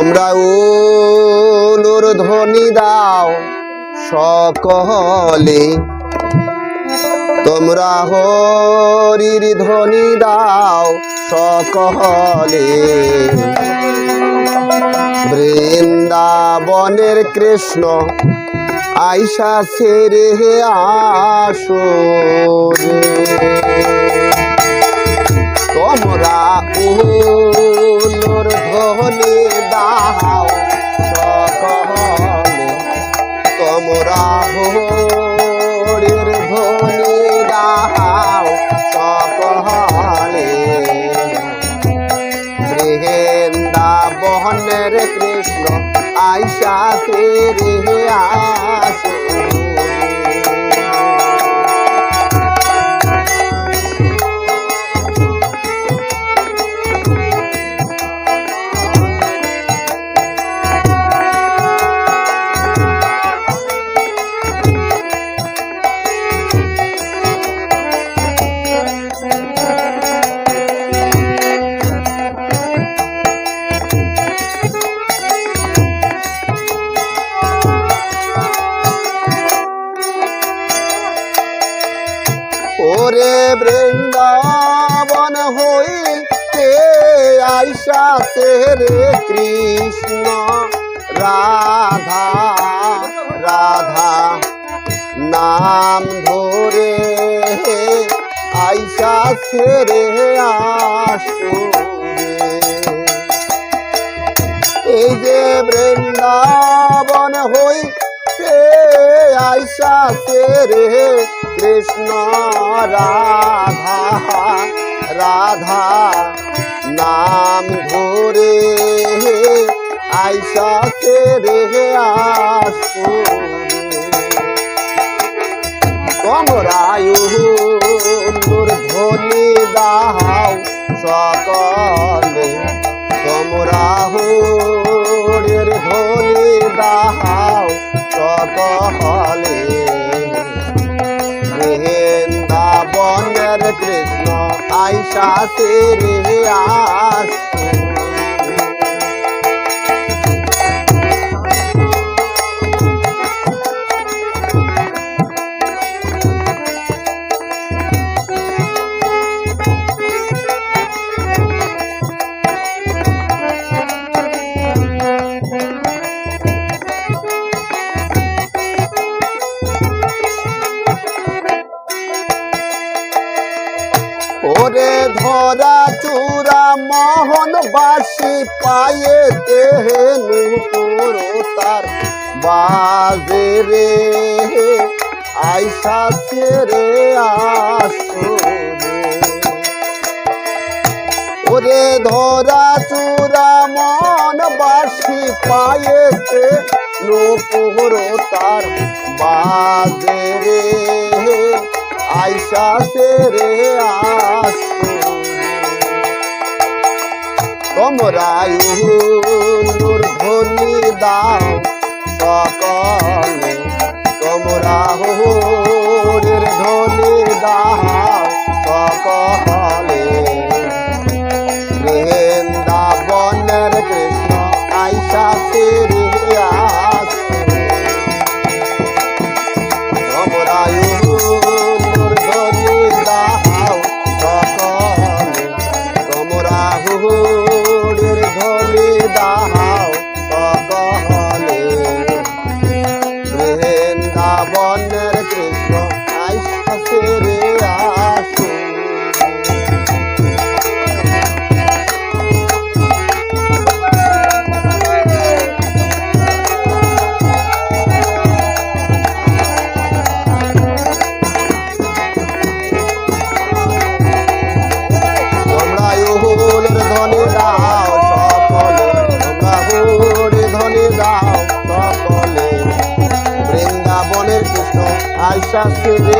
তোমরা উলুর ধ্বনি দাও সকলে। তোমরা হরির ধ্বনি দাও সকলে। বৃন্দাবনের কৃষ্ণ আইসা ছেড়ে আসো বৃন্দাবনের কৃষ্ণ আইসা রে আসো ওরে বৃন্দাবন হইতে আইসা রে কৃষ্ণ রাধা রাধা নাম ধরে আইসা আসো রে। এই যে বৃন্দাবন হইতে আইসা রে কৃষ্ণ রাধা রাধা, নাম ধরে আইসা রে আসো তোমরায়ুর ধ্বনি দাও সকলে তোমরা হুরের ধ্বনি দাও সকলে। আইসা তেরে আস। ধরা চূড়া মোহন বাসি পায়েতে নুপুর তার বাজে রে। আইসা ছেড়ে আসো ওরে ধরা চূড়া মন বাসি পায়েতে নুপুর তার বাজে রে। আইসা রে আসো তোমরা উলুর ধ্বনি দাও সকলে। তোমরা হুরের ধ্বনি দাও সকলে। বৃন্দাবনের কৃষ্ণ আইসা ফিরে বৃন্দাবনের ফিরে আসো